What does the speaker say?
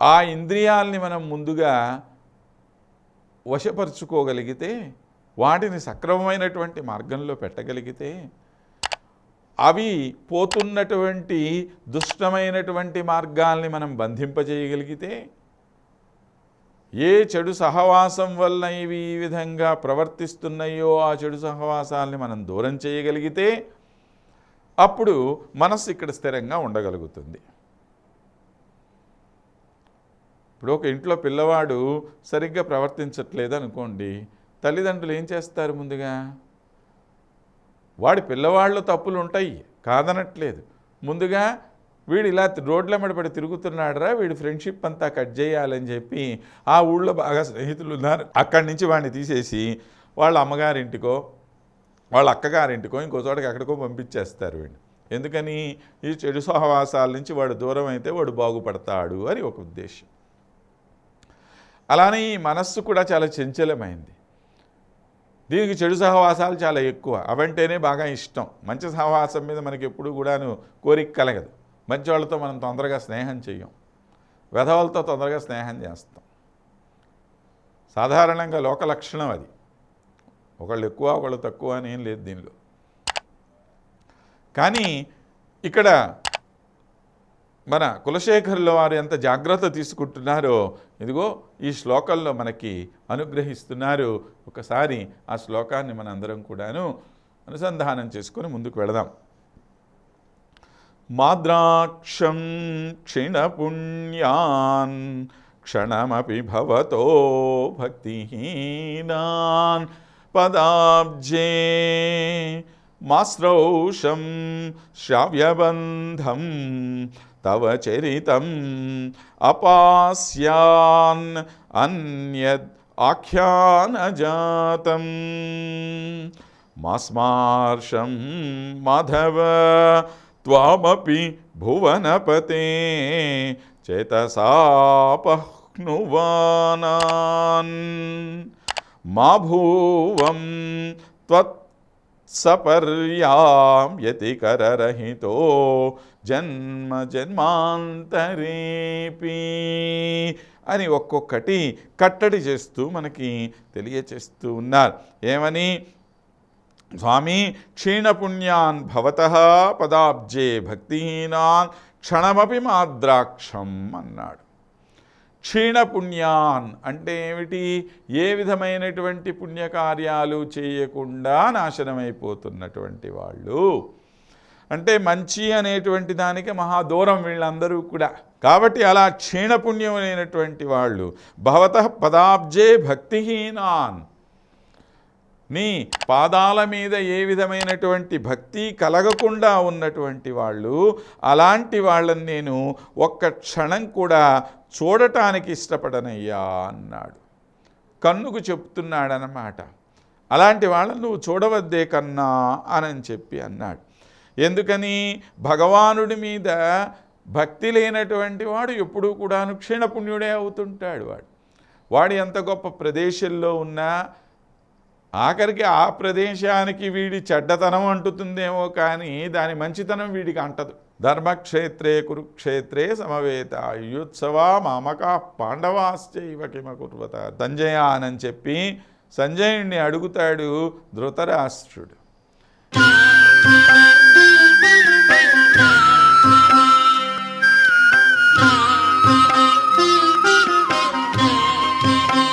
ఆ ఇంద్రియాల్ని మనం ముందుగా వశపరుచుకోగలిగితే వాటిని సక్రమమైనటువంటి మార్గంలో పెట్టగలిగితే అవి పోతున్నటువంటి దుష్టమైనటువంటి మార్గాల్ని మనం బంధింపజేయగలిగితే ఏ చెడు సహవాసం వల్ల ఇవి ఈ విధంగా ప్రవర్తిస్తున్నాయో ఆ చెడు సహవాసాల్ని మనం దూరం చేయగలిగితే అప్పుడు మనస్సు ఇక్కడ స్థిరంగా ఉండగలుగుతుంది. ఇప్పుడు ఒక ఇంట్లో పిల్లవాడు సరిగ్గా ప్రవర్తించట్లేదు అనుకోండి తల్లిదండ్రులు ఏం చేస్తారు ముందుగా? వాడి పిల్లవాళ్ళు తప్పులు ఉంటాయి కాదనట్లేదు. ముందుగా వీడు ఇలా రోడ్ల పడి తిరుగుతున్నాడురా వీడి ఫ్రెండ్షిప్ అంతా కట్ చేయాలని చెప్పి ఆ ఊళ్ళో బాగా స్నేహితులు ఉన్నారు. అక్కడి నుంచి వాడిని తీసేసి వాళ్ళ అమ్మగారింటికో వాళ్ళ అక్కగారింటికో ఇంకో చోటకి ఎక్కడికో పంపించేస్తారు వీడిని. ఎందుకని? ఈ చెడు సహవాసాల నుంచి వాడు దూరం అయితే వాడు బాగుపడతాడు అని ఒక ఉద్దేశం. అలానే ఈ మనస్సు కూడా చాలా చంచలమైంది. దీనికి చెడు సహవాసాలు చాలా ఎక్కువ. అవంటేనే బాగా ఇష్టం. మంచి సహవాసం మీద మనకి ఎప్పుడు కూడాను కోరిక కలగదు. మంచి వాళ్ళతో మనం తొందరగా స్నేహం చెయ్యం. వెధవాళ్ళతో తొందరగా స్నేహం చేస్తాం. సాధారణంగా లోక లక్షణం అది. ఒకళ్ళు ఎక్కువ ఒకళ్ళు తక్కువ అని ఏం లేదు దీనిలో. కానీ ఇక్కడ మన కులశేఖరుల వారు ఎంత జాగ్రత్త తీసుకుంటున్నారో ఇదిగో ఈ శ్లోకంలో మనకి అనుగ్రహిస్తున్నారు. ఒకసారి ఆ శ్లోకాన్ని మనందరం కూడాను అనుసంధానం చేసుకొని ముందుకు వెళదాం. మాద్రాక్షం క్షిణపుణ్యాన్ క్షణమపి భవతో భక్తిహీనాన్ పదాబ్జే मास्रौषं श्राव्यबन्धं तव चरितम् अपास्यान् अन्यद् आख्यानजातम्। मास्मार्षं माधव, त्वामपि भुवनपते, चेतसापह्नुवानान्। मा भुवं त्वत् సపర్యాం యతికరరహితో జన్మ జన్మాంతరేపి అని ఒక్కొక్కటి కట్టడి చేస్తూ మనకి తెలియచేస్తూ ఉన్నారు. ఏమని? స్వామి క్షీణపుణ్యాన్ భవత పదాబ్జే భక్తిహీనాన్ క్షణమపి మాద్రాక్షం అన్నాడు. క్షీణపుణ్యాన్ అంటే ఏమిటి? ఏ విధమైనటువంటి పుణ్యకార్యాలు చేయకుండా నాశనమైపోతున్నటువంటి వాళ్ళు. అంటే మంచి అనేటువంటి దానికి మహా దూరం వీళ్ళందరూ కూడా. కాబట్టి అలా క్షీణపుణ్యమైనటువంటి వాళ్ళు భవత పదాబ్జే భక్తిహీనాన్. నీ పాదాల మీద ఏ విధమైనటువంటి భక్తి కలగకుండా ఉన్నటువంటి వాళ్ళు అలాంటి వాళ్ళని నేను ఒక్క క్షణం కూడా చూడటానికి ఇష్టపడనయ్యా అన్నాడు. కన్నుకు చెప్తున్నాడనమాట అలాంటి వాళ్ళని నువ్వు చూడవద్దే కన్నా అని చెప్పి అన్నాడు. ఎందుకని? భగవానుడి మీద భక్తి లేనటువంటి వాడు ఎప్పుడూ కూడాను క్షీణపుణ్యుడే అవుతుంటాడు వాడు. వాడు ఎంత గొప్ప ప్రదేశంలో ఉన్నా ఆఖరికి ఆ ప్రదేశానికి వీడి చెడ్డతనం అంటుతుందేమో కానీ దాని మంచితనం వీడికి అంటదు. ధర్మక్షేత్రే కురుక్షేత్రే సమవేత యుత్సవా మామకా పాండవాశ్చైవ కిమకుర్వత దంజయానని చెప్పి సంజయుణ్ణి అడుగుతాడు ధృతరాష్ట్రుడు.